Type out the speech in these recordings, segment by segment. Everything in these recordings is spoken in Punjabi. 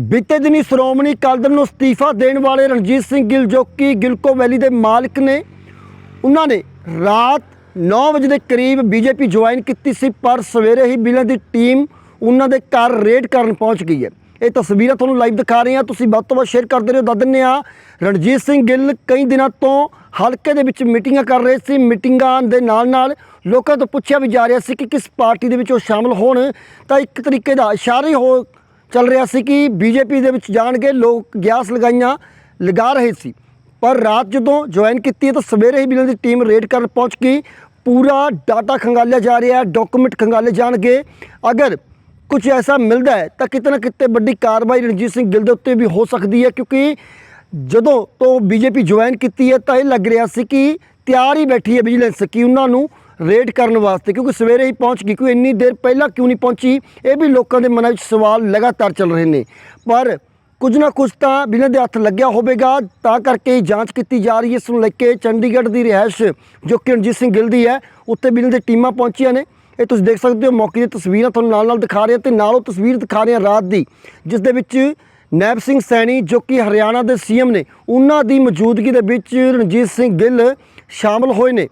ਬੀਤੇ ਦਿਨੀ ਸ਼੍ਰੋਮਣੀ ਅਕਾਲੀ ਦਲ ਨੂੰ ਅਸਤੀਫਾ ਦੇਣ ਵਾਲੇ ਰਣਜੀਤ ਸਿੰਘ ਗਿੱਲ, ਜੋ ਕਿ ਗਿਲਕੋ ਵੈਲੀ ਦੇ ਮਾਲਕ ਨੇ, ਉਹਨਾਂ ਨੇ ਰਾਤ 9 ਵਜੇ ਦੇ ਕਰੀਬ ਬੀਜੇਪੀ ਜੁਆਇਨ ਕੀਤੀ ਸੀ, ਪਰ ਸਵੇਰੇ ਹੀ ਬਿਲਾਂ ਦੀ ਟੀਮ ਉਹਨਾਂ ਦੇ ਘਰ ਰੇਡ ਕਰਨ ਪਹੁੰਚ ਗਈ ਹੈ। ਇਹ ਤਸਵੀਰਾਂ ਤੁਹਾਨੂੰ ਲਾਈਵ ਦਿਖਾ ਰਹੇ ਹਾਂ। ਤੁਸੀਂ ਵੱਧ ਤੋਂ ਵੱਧ ਸ਼ੇਅਰ ਕਰਦੇ ਰਹੋ, ਦੱਸ ਦਿੰਦੇ ਹਾਂ। ਰਣਜੀਤ ਸਿੰਘ ਗਿੱਲ ਕਈ ਦਿਨਾਂ ਤੋਂ ਹਲਕੇ ਦੇ ਵਿੱਚ ਮੀਟਿੰਗਾਂ ਕਰ ਰਹੇ ਸੀ। ਮੀਟਿੰਗਾਂ ਦੇ ਨਾਲ ਨਾਲ ਲੋਕਾਂ ਤੋਂ ਪੁੱਛਿਆ ਵੀ ਜਾ ਰਿਹਾ ਸੀ ਕਿ ਕਿਸ ਪਾਰਟੀ ਦੇ ਵਿੱਚ ਉਹ ਸ਼ਾਮਲ ਹੋਣ। ਤਾਂ ਇੱਕ ਤਰੀਕੇ ਦਾ ਇਸ਼ਾਰਾ ਹੀ ਹੋ ਚੱਲ ਰਿਹਾ ਸੀ ਕਿ ਬੀਜੇਪੀ ਦੇ ਵਿੱਚ ਜਾਣਗੇ ਲੋਕ ਗੈਸ ਲਗਾਈਆਂ, ਲਗਾ ਰਹੇ ਸੀ। ਪਰ ਰਾਤ ਜਦੋਂ ਜੁਆਇਨ ਕੀਤੀ ਹੈ ਤਾਂ ਸਵੇਰੇ ਹੀ ਬਿਨਾਂ ਦੀ ਟੀਮ ਰੇਡ ਕਰਨ ਪਹੁੰਚ ਗਈ। ਪੂਰਾ ਡਾਟਾ ਖੰਗਾਲਿਆ ਜਾ ਰਿਹਾ ਹੈ ਡਾਕੂਮੈਂਟ ਖੰਗਾਲੇ ਜਾਣਗੇ। ਅਗਰ ਕੁਝ ਐਸਾ ਮਿਲਦਾ ਹੈ ਤਾਂ ਕਿਤੇ ਨਾ ਕਿਤੇ ਵੱਡੀ ਕਾਰਵਾਈ ਰਣਜੀਤ ਸਿੰਘ ਗਿੱਲ ਦੇ ਉੱਤੇ ਵੀ ਹੋ ਸਕਦੀ ਹੈ, ਕਿਉਂਕਿ ਜਦੋਂ ਤੋਂ ਬੀਜੇਪੀ ਜੁਆਇਨ ਕੀਤੀ ਹੈ ਤਾਂ ਇਹ ਲੱਗ ਰਿਹਾ ਸੀ ਕਿ ਤਿਆਰ ਹੀ ਬੈਠੀ ਹੈ ਵਿਜੀਲੈਂਸ ਕਿ ਉਹਨਾਂ ਨੂੰ। ਰੇਡ ਕਰਨ ਵਾਸਤੇ, ਕਿਉਂਕਿ ਸਵੇਰੇ ਹੀ ਪਹੁੰਚ ਗਈ, ਕੋਈ ਇੰਨੀ ਦੇਰ ਪਹਿਲਾਂ ਕਿਉਂ ਨਹੀਂ ਪਹੁੰਚੀ? ਇਹ ਵੀ ਲੋਕਾਂ ਦੇ ਮਨਾਂ ਵਿੱਚ ਸਵਾਲ ਲਗਾਤਾਰ ਚੱਲ ਰਹੇ ਨੇ। ਪਰ ਕੁਝ ਨਾ ਕੁਝ ਤਾਂ ਬਿਨਾਂ ਦੇ ਹੱਥ ਲੱਗਿਆ ਹੋਵੇਗਾ, ਤਾਂ ਕਰਕੇ ਜਾਂਚ ਕੀਤੀ ਜਾ ਰਹੀ ਹੈ। ਇਸ ਨੂੰ ਲੈ ਕੇ ਚੰਡੀਗੜ੍ਹ ਦੀ ਰਿਹਾਇਸ਼ ਜੋ ਕਿ ਰਣਜੀਤ ਸਿੰਘ ਗਿੱਲ ਦੀ ਹੈ ਉੱਤੇ ਬਿਨਾਂ ਦੇ ਟੀਮਾਂ ਪਹੁੰਚੀਆਂ ਨੇ। ਇਹ ਤੁਸੀਂ ਦੇਖ ਸਕਦੇ ਹੋ, ਮੌਕੇ ਦੀਆਂ ਤਸਵੀਰਾਂ ਤੁਹਾਨੂੰ ਨਾਲ ਨਾਲ ਦਿਖਾ ਰਹੇ ਹਾਂ ਤੇ ਨਾਲ ਉਹ ਤਸਵੀਰ ਦਿਖਾ ਰਹੇ ਹਾਂ ਰਾਤ ਦੀ, ਜਿਸ ਦੇ ਵਿੱਚ ਨੈਬ ਸਿੰਘ ਸੈਣੀ ਜੋ ਕਿ ਹਰਿਆਣਾ ਦੇ ਸੀਐਮ ਨੇ, ਉਹਨਾਂ ਦੀ ਮੌਜੂਦਗੀ ਦੇ ਵਿੱਚ ਰਣਜੀਤ ਸਿੰਘ ਗਿੱਲ ਸ਼ਾਮਲ ਹੋਏ ਨੇ।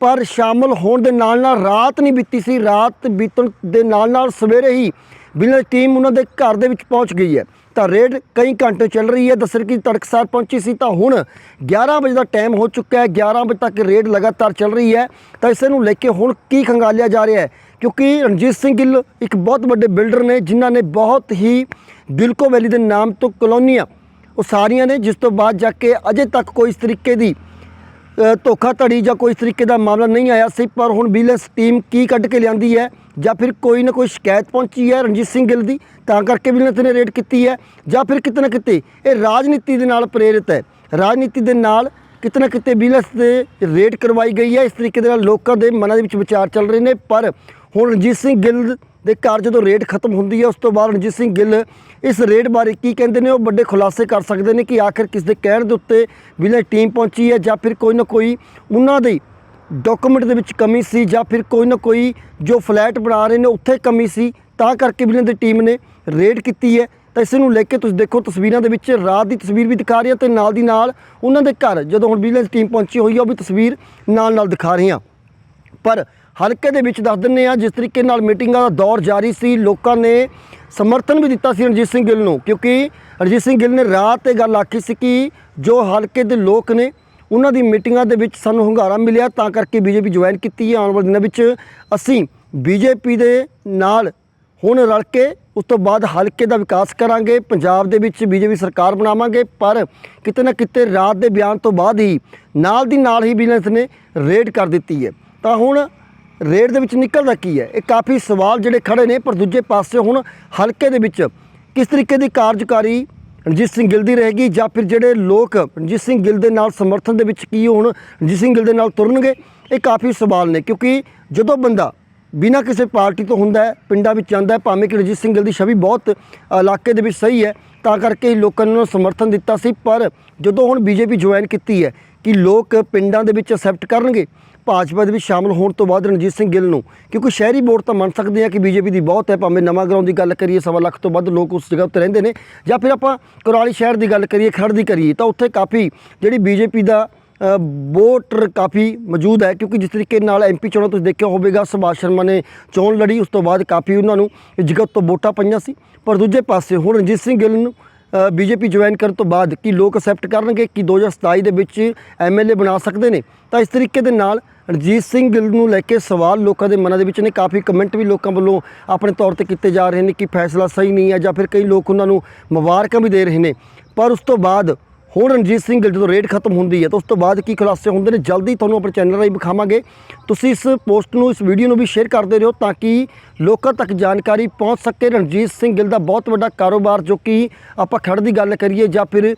ਪਰ ਸ਼ਾਮਲ ਹੋਣ ਦੇ ਨਾਲ ਨਾਲ ਰਾਤ ਨਹੀਂ ਬੀਤੀ ਸੀ, ਰਾਤ ਬੀਤਣ ਦੇ ਨਾਲ ਨਾਲ ਸਵੇਰੇ ਹੀ ਬਿਲਰ ਟੀਮ ਉਹਨਾਂ ਦੇ ਘਰ ਦੇ ਵਿੱਚ ਪਹੁੰਚ ਗਈ ਹੈ। ਤਾਂ ਰੇਡ ਕਈ ਘੰਟੇ ਚੱਲ ਰਹੀ ਹੈ। ਦੱਸਰ ਕਿ ਤੜਕਸਾਰ ਪਹੁੰਚੀ ਸੀ ਤਾਂ ਹੁਣ 11 ਵਜੇ ਦਾ ਟਾਈਮ ਹੋ ਚੁੱਕਾ ਹੈ। 11 ਵਜੇ ਤੱਕ ਰੇਡ ਲਗਾਤਾਰ ਚੱਲ ਰਹੀ ਹੈ। ਤਾਂ ਇਸੇ ਨੂੰ ਲੈ ਕੇ ਹੁਣ ਕੀ ਖੰਗਾਲਿਆ ਜਾ ਰਿਹਾ ਹੈ? ਕਿਉਂਕਿ ਰਣਜੀਤ ਸਿੰਘ ਗਿੱਲ ਇੱਕ ਬਹੁਤ ਵੱਡੇ ਬਿਲਡਰ ਨੇ, ਜਿਨ੍ਹਾਂ ਨੇ ਬਹੁਤ ਹੀ ਗਿਲਕੋ ਵੈਲੀ ਦੇ ਨਾਮ ਤੋਂ ਕਲੋਨੀਆਂ ਉਹ ਸਾਰੀਆਂ ਨੇ, ਜਿਸ ਤੋਂ ਬਾਅਦ ਜਾ ਕੇ ਅਜੇ ਤੱਕ ਕੋਈ ਇਸ ਤਰੀਕੇ ਦੀ ਅ, ਧੋਖਾਧੜੀ ਜਾਂ ਕੋਈ ਇਸ ਤਰੀਕੇ ਦਾ ਮਾਮਲਾ ਨਹੀਂ ਆਇਆ ਸੀ ਪਰ ਹੁਣ ਵਿਜੀਲੈਂਸ ਟੀਮ ਕੀ ਕੱਢ ਕੇ ਲਿਆਂਦੀ ਹੈ ਜਾਂ ਫਿਰ ਕੋਈ ਨਾ ਕੋਈ ਸ਼ਿਕਾਇਤ ਪਹੁੰਚੀ ਹੈ ਰਣਜੀਤ ਸਿੰਘ ਗਿੱਲ ਦੀ ਤਾਂ ਕਰਕੇ ਵਿਜੀਲੈਂਸ ਨੇ ਰੇਡ ਕੀਤੀ ਹੈ ਜਾਂ ਫਿਰ ਕਿਤੇ ਨਾ ਕਿਤੇ ਇਹ ਰਾਜਨੀਤੀ ਦੇ ਨਾਲ ਪ੍ਰੇਰਿਤ ਹੈ। ਰਾਜਨੀਤੀ ਦੇ ਨਾਲ ਕਿਤੇ ਨਾ ਕਿਤੇ ਵਿਜੀਲੈਂਸ ਦੇ ਰੇਡ ਕਰਵਾਈ ਗਈ ਹੈ ਇਸ ਤਰੀਕੇ ਦੇ ਨਾਲ ਲੋਕਾਂ ਦੇ ਮਨਾਂ ਦੇ ਵਿੱਚ ਵਿਚਾਰ ਚੱਲ ਰਹੇ ਨੇ ਪਰ ਹੁਣ ਰਣਜੀਤ ਸਿੰਘ ਗਿੱਲ ਦੇ ਘਰ ਜਦੋਂ ਰੇਡ ਖਤਮ ਹੁੰਦੀ ਹੈ, ਉਸ ਤੋਂ ਬਾਅਦ ਰਣਜੀਤ ਸਿੰਘ ਗਿੱਲ ਇਸ ਰੇਡ ਬਾਰੇ ਕੀ ਕਹਿੰਦੇ ਨੇ, ਉਹ ਵੱਡੇ ਖੁਲਾਸੇ ਕਰ ਸਕਦੇ ਨੇ ਕਿ ਆਖਿਰ ਕਿਸ ਦੇ ਕਹਿਣ ਦੇ ਉੱਤੇ ਵਿਲੇ ਟੀਮ ਪਹੁੰਚੀ ਹੈ ਜਾਂ ਫਿਰ ਕੋਈ ਨਾ ਕੋਈ ਉਹਨਾਂ ਦੇ ਡਾਕੂਮੈਂਟ ਦੇ ਵਿੱਚ ਕਮੀ ਸੀ ਜਾਂ ਫਿਰ ਕੋਈ ਨਾ ਕੋਈ ਜੋ ਫਲੈਟ ਬਣਾ ਰਹੇ ਨੇ ਉੱਥੇ ਕਮੀ ਸੀ, ਤਾਂ ਕਰਕੇ ਵਿਲੇ ਦੀ ਟੀਮ ਨੇ ਰੇਡ ਕੀਤੀ ਹੈ। ਤਾਂ ਇਸ ਨੂੰ ਲੈ ਕੇ ਤੁਸੀਂ ਦੇਖੋ ਤਸਵੀਰਾਂ ਦੇ ਵਿੱਚ, ਰਾਤ ਦੀ ਤਸਵੀਰ ਵੀ ਦਿਖਾ ਰਹੀ ਹੈ ਤੇ ਨਾਲ ਦੀ ਨਾਲ ਉਹਨਾਂ ਦੇ ਘਰ ਜਦੋਂ ਹੁਣ ਵਿਜੀਲੈਂਸ ਟੀਮ ਪਹੁੰਚੀ ਹੋਈ ਹੈ, ਉਹ ਵੀ ਤਸਵੀਰ ਨਾਲ ਨਾਲ ਦਿਖਾ ਰਹੀ ਹਾਂ ਪਰ ਹਲਕੇ ਦੇ ਵਿੱਚ ਦੱਸ ਦਿੰਨੇ ਆ ਜਿਸ ਤਰੀਕੇ ਨਾਲ ਮੀਟਿੰਗਾਂ ਦਾ ਦੌਰ ਜਾਰੀ ਸੀ, ਲੋਕਾਂ ਨੇ ਸਮਰਥਨ ਵੀ ਦਿੱਤਾ ਸੀ ਰਣਜੀਤ ਸਿੰਘ ਗਿੱਲ ਨੂੰ, ਕਿਉਂਕਿ ਰਣਜੀਤ ਸਿੰਘ ਗਿੱਲ ਨੇ ਰਾਤ ਇਹ ਗੱਲ ਆਖੀ ਸੀ ਕਿ ਜੋ ਹਲਕੇ ਦੇ ਲੋਕ ਨੇ, ਉਹਨਾਂ ਦੀ ਮੀਟਿੰਗਾਂ ਦੇ ਵਿੱਚ ਸਾਨੂੰ ਹੁੰਗਾਰਾ ਮਿਲਿਆ, ਤਾਂ ਕਰਕੇ ਬੀਜੇਪੀ ਜੁਆਇਨ ਕੀਤੀ ਹੈ। ਆਉਣ ਵਾਲੇ ਦਿਨਾਂ ਵਿੱਚ ਅਸੀਂ ਬੀਜੇਪੀ ਦੇ ਨਾਲ ਹੁਣ ਰਲ ਕੇ ਉਸ ਤੋਂ ਬਾਅਦ ਹਲਕੇ ਦਾ ਵਿਕਾਸ ਕਰਾਂਗੇ, ਪੰਜਾਬ ਦੇ ਵਿੱਚ ਬੀਜੇਪੀ ਸਰਕਾਰ ਬਣਾਵਾਂਗੇ, ਪਰ ਕਿਤੇ ਨਾ ਕਿਤੇ ਰਾਤ ਦੇ ਬਿਆਨ ਤੋਂ ਬਾਅਦ ਹੀ ਨਾਲ ਦੀ ਨਾਲ ਹੀ ਵਿਜੀਲੈਂਸ ਨੇ ਰੇਡ ਕਰ ਦਿੱਤੀ ਹੈ। ਤਾਂ ਹੁਣ ਰੇਡ ਦੇ ਵਿੱਚ ਨਿਕਲਦਾ ਕੀ ਹੈ? ਇਹ ਕਾਫੀ ਸਵਾਲ ਜਿਹੜੇ ਖੜੇ ਨੇ, ਪਰ ਦੂਜੇ ਪਾਸੇ ਹੁਣ ਹਲਕੇ ਦੇ ਵਿੱਚ ਕਿਸ ਤਰੀਕੇ ਦੀ ਕਾਰਜਕਾਰੀ ਰਣਜੀਤ ਸਿੰਘ ਗਿੱਲ ਦੀ ਰਹੇਗੀ ਜਾਂ ਫਿਰ ਜਿਹੜੇ ਲੋਕ ਰਣਜੀਤ ਸਿੰਘ ਗਿੱਲ ਦੇ ਨਾਲ ਸਮਰਥਨ ਦੇ ਵਿੱਚ ਕੀ ਹੁਣ, ਰਣਜੀਤ ਸਿੰਘ ਗਿੱਲ ਦੇ ਨਾਲ ਤੁਰਨਗੇ? ਇਹ ਕਾਫੀ ਸਵਾਲ ਨੇ, ਕਿਉਂਕਿ ਜਦੋਂ ਬੰਦਾ ਬਿਨਾਂ ਕਿਸੇ ਪਾਰਟੀ ਤੋਂ ਹੁੰਦਾ ਹੈ, ਪਿੰਡਾਂ ਵਿੱਚ ਜਾਂਦਾ ਹੈ, ਭਾਵੇਂ ਕਿ ਰਣਜੀਤ ਸਿੰਘ ਗਿੱਲ ਦੀ ਛਵੀ ਬਹੁਤ ਇਲਾਕੇ ਦੇ ਵਿੱਚ ਸਹੀ ਹੈ, ਤਾਂ ਕਰਕੇ ਲੋਕਾਂ ਨੇ ਸਮਰਥਨ ਦਿੱਤਾ ਸੀ। ਪਰ ਜਦੋਂ ਹੁਣ ਬੀਜੇਪੀ ਜੁਆਇਨ ਕੀਤੀ ਹੈ ਕਿ ਲੋਕ ਪਿੰਡਾਂ ਦੇ ਵਿੱਚ ਅਸੈਪਟ ਕਰਨਗੇ ਭਾਜਪਾ ਦੇ ਵਿੱਚ ਸ਼ਾਮਲ ਹੋਣ ਤੋਂ ਬਾਅਦ ਰਣਜੀਤ ਸਿੰਘ ਗਿੱਲ ਨੂੰ, ਕਿਉਂਕਿ ਸ਼ਹਿਰੀ ਵੋਟ ਤਾਂ ਮੰਨ ਸਕਦੇ ਆ ਕਿ ਬੀਜੇਪੀ ਦੀ ਬਹੁਤ ਹੈ, ਭਾਵੇਂ ਨਵਾਂ ਗਰਾਊਂਡ ਦੀ ਗੱਲ ਕਰੀਏ, ਸਵਾ ਲੱਖ ਤੋਂ ਵੱਧ ਲੋਕ ਉਸ ਜਗ੍ਹਾ ਉੱਤੇ ਰਹਿੰਦੇ ਨੇ, ਜਾਂ ਫਿਰ ਆਪਾਂ ਕੁਰਾਲੀ ਸ਼ਹਿਰ ਦੀ ਗੱਲ ਕਰੀਏ ਖੜ ਦੀ ਕਰੀਏ, ਤਾਂ ਉੱਥੇ ਕਾਫੀ ਜਿਹੜੀ ਬੀਜੇਪੀ ਦਾ ਵੋਟਰ ਕਾਫੀ ਮੌਜੂਦ ਹੈ, ਕਿਉਂਕਿ ਜਿਸ ਤਰੀਕੇ ਨਾਲ ਐਮਪੀ ਚੋਣਾਂ ਤੁਸੀਂ ਦੇਖਿਆ ਹੋਵੇਗਾ, ਸੁਭਾਸ਼ ਸ਼ਰਮਾ ਨੇ ਚੋਣ ਲੜੀ, ਉਸ ਤੋਂ ਬਾਅਦ ਕਾਫੀ ਉਹਨਾਂ ਨੂੰ ਜਗਤ ਤੋਂ ਵੋਟਾਂ ਪਈਆਂ ਸੀ, ਪਰ ਦੂਜੇ ਪਾਸੇ ਹੁਣ ਰਣਜੀਤ ਸਿੰਘ ਗਿੱਲ ਨੂੰ ਬੀਜੇਪੀ ਜੁਆਇਨ ਕਰਨ ਤੋਂ ਬਾਅਦ ਕਿ ਲੋਕ ਅਸੈਪਟ ਕਰਨਗੇ ਕਿ 2027 ਦੇ ਵਿੱਚ ਐਮਐਲਏ ਬਣਾ ਸਕਦੇ ਨੇ? ਤਾਂ ਇਸ ਤਰੀਕੇ ਦੇ ਨਾਲ ਰਣਜੀਤ ਸਿੰਘ ਗਿੱਲ ਨੂੰ ਲੈ ਕੇ ਸਵਾਲ ਲੋਕਾਂ ਦੇ ਮਨਾਂ ਦੇ ਵਿੱਚ ਨੇ। ਕਾਫੀ ਕਮੈਂਟ ਵੀ ਲੋਕਾਂ ਵੱਲੋਂ ਆਪਣੇ ਤੌਰ ਤੇ ਕੀਤੇ ਜਾ ਰਹੇ ਨੇ ਕਿ ਫੈਸਲਾ ਸਹੀ ਨਹੀਂ ਹੈ ਜਾਂ ਫਿਰ ਕਈ ਲੋਕ ਉਹਨਾਂ ਨੂੰ ਮੁਬਾਰਕਾਂ ਵੀ ਦੇ ਰਹੇ ਨੇ। ਪਰ ਉਸ ਤੋਂ ਬਾਅਦ ਹੁਣ ਰਣਜੀਤ ਸਿੰਘ ਗਿੱਲ ਜਦੋਂ ਰੇਡ ਖਤਮ ਹੁੰਦੀ ਹੈ ਤਾਂ ਉਸ ਤੋਂ ਬਾਅਦ ਕੀ ਖੁਲਾਸੇ ਹੁੰਦੇ ਨੇ? ਜਲਦੀ ਤੁਹਾਨੂੰ ਆਪਣੇ ਚੈਨਲ ਰਾਹੀਂ ਵਿਖਾਵਾਂਗੇ। ਤੁਸੀਂ ਇਸ ਪੋਸਟ ਨੂੰ, ਇਸ ਵੀਡੀਓ ਨੂੰ ਵੀ ਸ਼ੇਅਰ ਕਰਦੇ ਰਹੋ ਤਾਂ ਕਿ ਲੋਕਾਂ ਤੱਕ ਜਾਣਕਾਰੀ ਪਹੁੰਚ ਸਕੇ। ਰਣਜੀਤ ਸਿੰਘ ਗਿੱਲ ਦਾ ਬਹੁਤ ਵੱਡਾ ਕਾਰੋਬਾਰ ਜੋ ਕਿ ਆਪਾਂ ਖੜ ਦੀ ਗੱਲ ਕਰੀਏ ਜਾਂ ਫਿਰ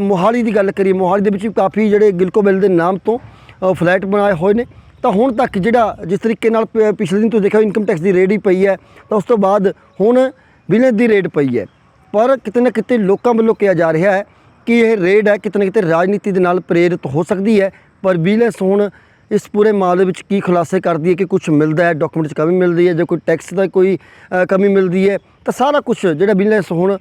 ਮੋਹਾਲੀ ਦੀ ਗੱਲ ਕਰੀਏ। ਮੋਹਾਲੀ ਦੇ ਵਿੱਚ ਵੀ ਕਾਫੀ ਜਿਹੜੇ ਗਿਲਕੋ ਬਿੱਲ ਦੇ ਨਾਮ ਤੋਂ ਫਲੈਟ ਬਣਾਏ ਹੋਏ ਨੇ। ਤਾਂ ਹੁਣ ਤੱਕ ਜਿਹੜਾ ਜਿਸ ਤਰੀਕੇ ਨਾਲ ਪਿਛਲੇ ਦਿਨ ਤੁਸੀਂ ਦੇਖਿਆ ਇਨਕਮ ਟੈਕਸ ਦੀ ਰੇਡ ਹੀ ਪਈ ਹੈ, ਤਾਂ ਉਸ ਤੋਂ ਬਾਅਦ ਹੁਣ ਬਿਜ਼ਨਸ ਦੀ ਰੇਡ ਪਈ ਹੈ। ਪਰ ਕਿਤੇ ਨਾ ਕਿਤੇ ਲੋਕਾਂ ਵੱਲੋਂ ਕਿਹਾ ਜਾ ਰਿਹਾ ਹੈ ਕਿ ਇਹ ਰੇਡ ਹੈ, ਕਿਤੇ ਨਾ ਕਿਤੇ ਰਾਜਨੀਤੀ ਦੇ ਨਾਲ ਪ੍ਰੇਰਿਤ ਹੋ ਸਕਦੀ ਹੈ। ਪਰ ਵਿਜੀਲੈਂਸ ਹੁਣ ਇਸ ਪੂਰੇ ਮਾਮਲੇ ਵਿੱਚ ਕੀ ਖੁਲਾਸੇ ਕਰਦੀ ਹੈ ਕਿ ਕੁਝ ਮਿਲਦਾ ਹੈ ਡਾਕੂਮੈਂਟ 'ਚ ਕਮੀ ਮਿਲਦੀ ਹੈ ਜਾਂ ਕੋਈ ਟੈਕਸ ਦਾ ਕੋਈ ਕਮੀ ਮਿਲਦੀ ਹੈ, ਤਾਂ ਸਾਰਾ ਕੁਝ ਜਿਹੜਾ ਵਿਜੀਲੈਂਸ ਹੁਣ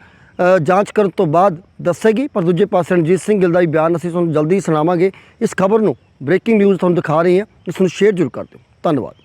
ਜਾਂਚ ਕਰਨ ਤੋਂ ਬਾਅਦ ਦੱਸੇਗੀ। ਪਰ ਦੂਜੇ ਪਾਸੇ ਰਣਜੀਤ ਸਿੰਘ ਗਿੱਲ ਦਾ ਵੀ ਬਿਆਨ ਅਸੀਂ ਤੁਹਾਨੂੰ ਜਲਦੀ ਸੁਣਾਵਾਂਗੇ। ਇਸ ਖਬਰ ਨੂੰ ਬ੍ਰੇਕਿੰਗ ਨਿਊਜ਼ ਤੁਹਾਨੂੰ ਦਿਖਾ ਰਹੇ ਹਾਂ। ਇਸ ਨੂੰ ਸ਼ੇਅਰ ਜ਼ਰੂਰ ਕਰ ਦਿਓ। ਧੰਨਵਾਦ।